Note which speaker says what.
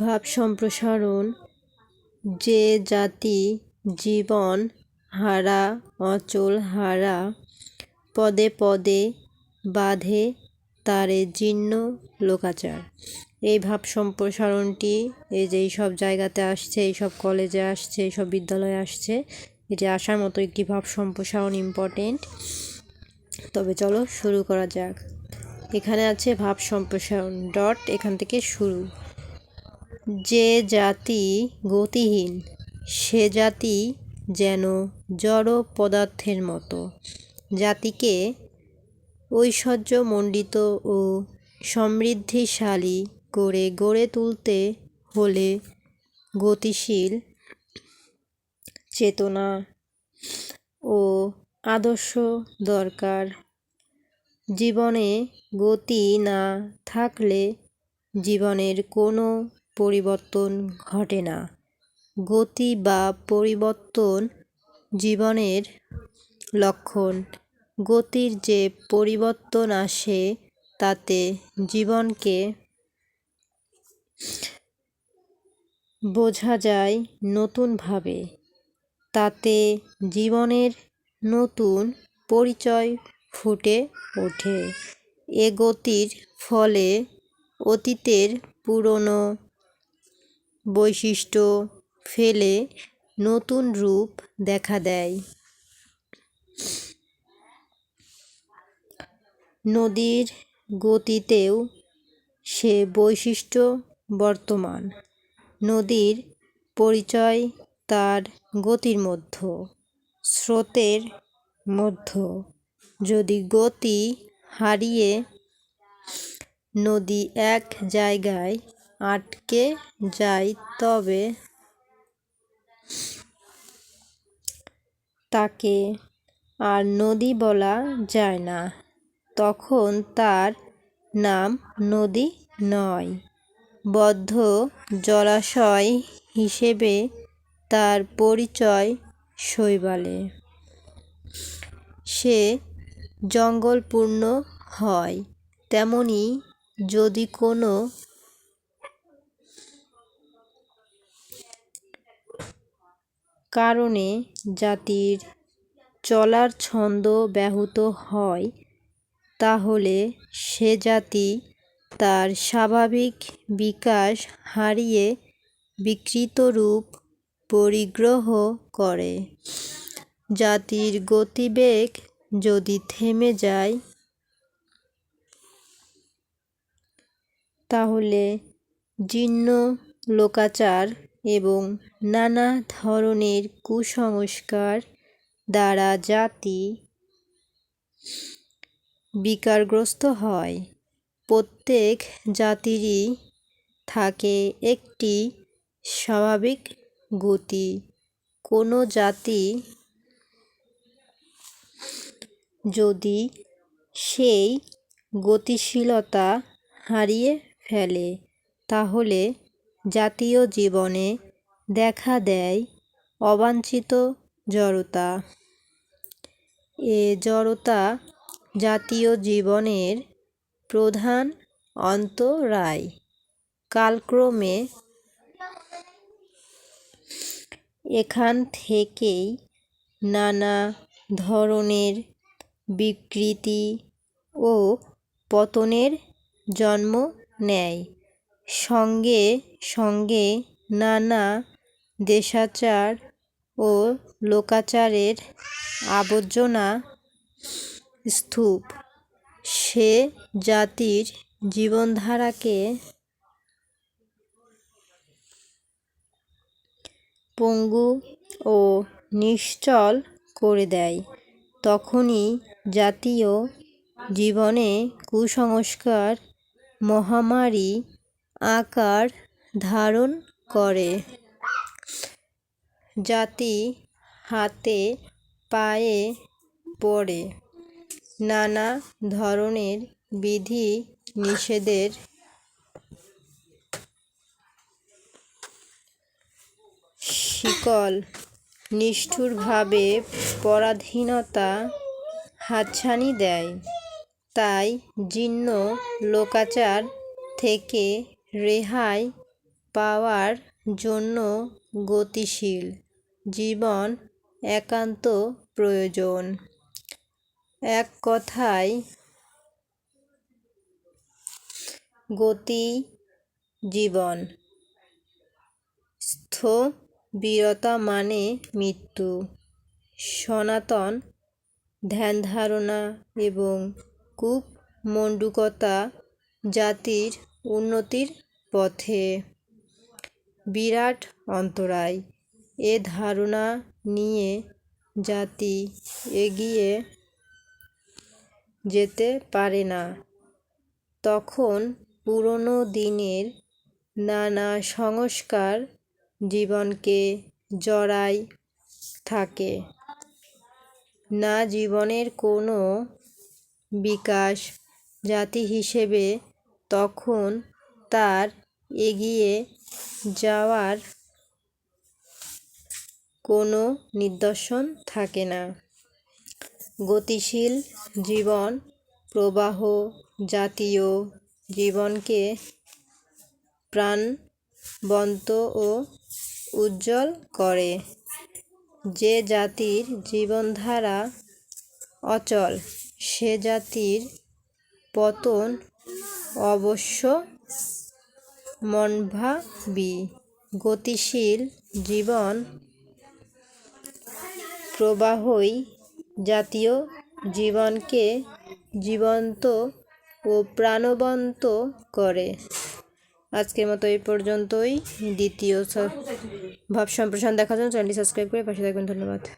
Speaker 1: ভাব সম্প্রসারণ, যে জাতি জীবন হারা, অচল হারা, পদে পদে বাঁধে, তারে জীর্ণ লোকাচার। এই ভাব সম্প্রসারণটি এই যে এইসব জায়গাতে আসছে, এইসব কলেজে আসছে, এইসব বিদ্যালয়ে আসছে এটি আসার মতো একটি ভাব সম্প্রসারণ ইম্পর্টেন্ট তবে চলো শুরু করা যাক। এখানে আছে ভাব সম্প্রসারণ ডট এখান থেকে শুরু। যে জাতি গতিহীন, সে জাতি যেন জড় পদার্থের মতো। জাতিকে ঐশ্বর্যমণ্ডিত ও সমৃদ্ধিশালী করে গড়ে তুলতে হলে গতিশীল চেতনা ও আদর্শ দরকার। জীবনে গতি না থাকলে জীবনের কোনো পরিবর্তন ঘটে না। গতি বা পরিবর্তন জীবনের লক্ষণ। গতির যে পরিবর্তন আসে, তাতে জীবনকে বোঝা যায় নতুনভাবে। তাতে জীবনের নতুন পরিচয় ফুটে ওঠে। এ গতির ফলে অতীতের পুরনো বৈশিষ্ট্য ফেলে নতুন রূপ দেখা দেয়। নদীর গতিতেও সে বৈশিষ্ট্য বর্তমান। নদীর পরিচয় তার গতির মধ্য, স্রোতের মধ্য। যদি গতি হারিয়ে নদী এক জায়গায় আটকে যায় তবে তাকে আর নদী বলা যায় না। তখন তার নাম নদী নয়। বদ্ধ জলাশয় হিসেবে তার পরিচয় শৈবালে। সে জঙ্গলপূর্ণ হয়। তেমনি যদি কোনো কারণে জাতির চলার ছন্দ ব্যাহত হয়, তাহলে সে জাতি তার স্বাভাবিক বিকাশ হারিয়ে বিকৃত রূপ পরিগ্রহ করে। জাতির গতিবেগ যদি থেমে যায়, তাহলে জীর্ণ লোকাচার এবং নানা ধরনের কুসংস্কার দ্বারা জাতি বিকারগ্রস্ত হয়। প্রত্যেক জাতিরই থাকে একটি স্বাভাবিক গতি। কোনো জাতি যদি সেই গতিশীলতা হারিয়ে ফেলে, তাহলে জাতীয় জীবনে দেখা দেয় অবাঞ্ছিত জড়তা। এ জড়তা জাতীয় জীবনের প্রধান অন্তরায়। কালক্রমে এখান থেকেই নানা ধরনের বিকৃতি ও পতনের জন্ম নেয়। সঙ্গে সঙ্গে নানা দেশাচার ও লোকাচারের আবর্জনা স্তূপ। সে জাতির জীবনধারাকে পঙ্গু ও নিশ্চল করে দেয়। তখনই জাতীয় জীবনে কুসংস্কার, মহামারী আকার ধারণ করে। জাতি হাতে পায়ে পড়ে। নানা ধরনের বিধি নিষেধের শিকল, নিষ্ঠুরভাবে পরাধীনতা হাতছানি দেয়। তাই জীর্ণ লোকাচার থেকে রেহাই পাওয়ার জন্য গতিশীল, জীবন একান্ত প্রয়োজন। এক কথায়, গতি জীবন। স্থবিরতা মানে মৃত্যু। সনাতন ধ্যান ধারণা এবং কূপ মণ্ডুকতা জাতির উন্নতির পথে। বিরাট অন্তরায় এ ধারণা নিয়ে জাতি এগিয়ে যেতে পারে না। তখন পুরনো দিনের নানা সংস্কার জীবনকে জড়ায় থাকে। না জীবনের কোনো বিকাশ জাতি হিসেবে তখন তার এগিয়ে যাওয়ার কোনো নিদর্শন থাকে না। গতিশীল জীবন, প্রবাহ জাতীয় জীবনকে প্রাণবন্ত ও উজ্জ্বল করে। যে জাতির জীবনধারা অচল, সে জাতির পতন অবশ্য মনভাবী গতিশীল জীবন প্রবাহই জাতীয় জীবনকে জীবন্ত ও প্রাণবন্ত করে। আজকের মতো এই পর্যন্তই। দ্বিতীয় ভাব সম্প্রসারণ দেখার জন্য চ্যানেলটি সাবস্ক্রাইব করে পাশে থাকবেন। ধন্যবাদ।